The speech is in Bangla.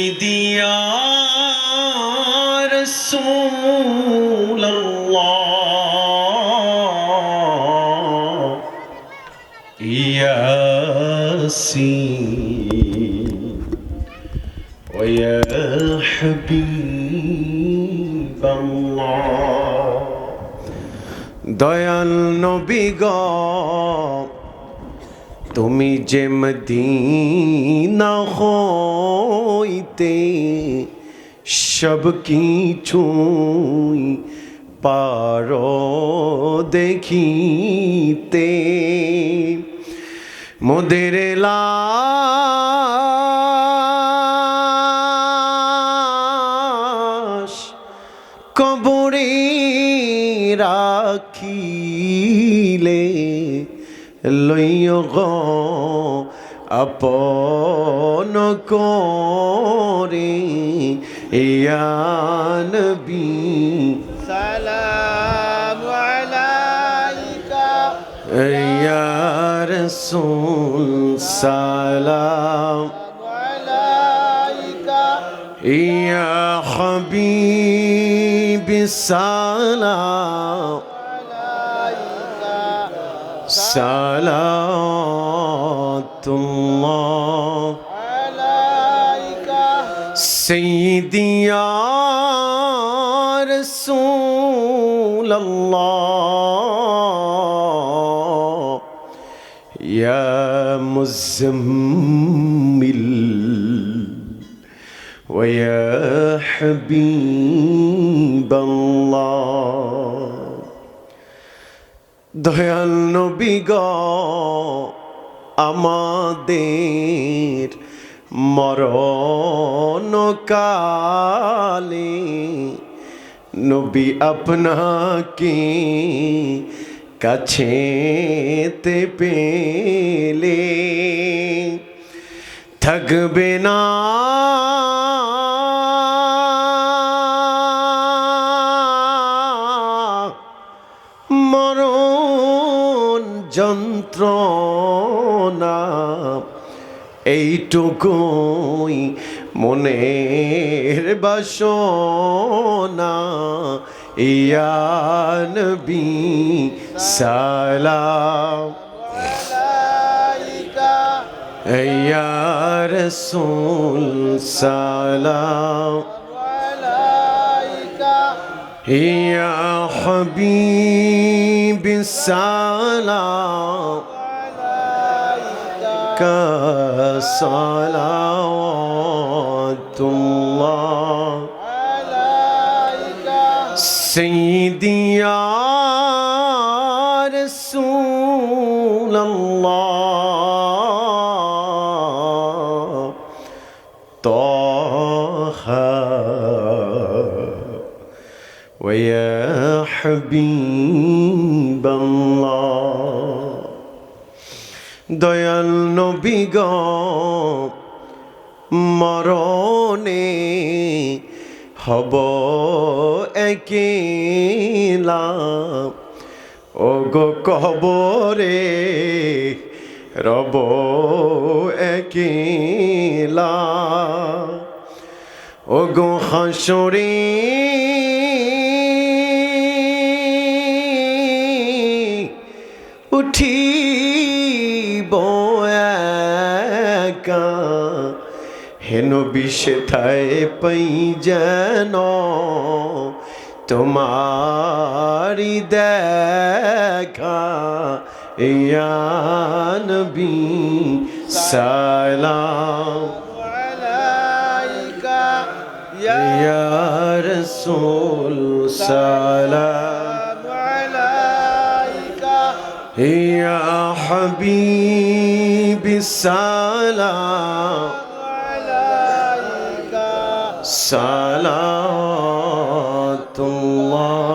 سيدي يا رسول الله ياسين ويا حبيب الله দয়াল নবী গ তুমি যে মদিনা হইতে সব কিছুই পারো দেখিতে। মোদের লাশ কবরে রাখিলে লইয় আপন করে ইয়ানবি সালাম আলাইকা। ইয়া রাসূল সালাম আলাইকা। ইয়া হাবিবি সালাম। صلاة الله. عليك سيدي يا رسول الله. يا مزمل. ويا حبيب দয়াল নবী গ আমাদের মরণ কালে নবী আপনাকে কাছেতে পেলে। থাকবে না যন্ত্রণা। এইটুকুই মনের বাসনা। ইয়ানবি সালাম। ইয়ার সুল সালাম। ইয়া হবী عليك صلوات الله عليك سيدي يا رسول الله ويا حبيب الله দয়াল নবী গ মরণে হব একেলা ও গো কবরে রব একেলা ও গো হাসরে উঠিব একা। হেন বিষেথায় পাই যেন তোমারি দেখা। ইয়ান বি সালাম। ইয়ার সোল সালাম। يا حبيبي السلام عليك صلاة الله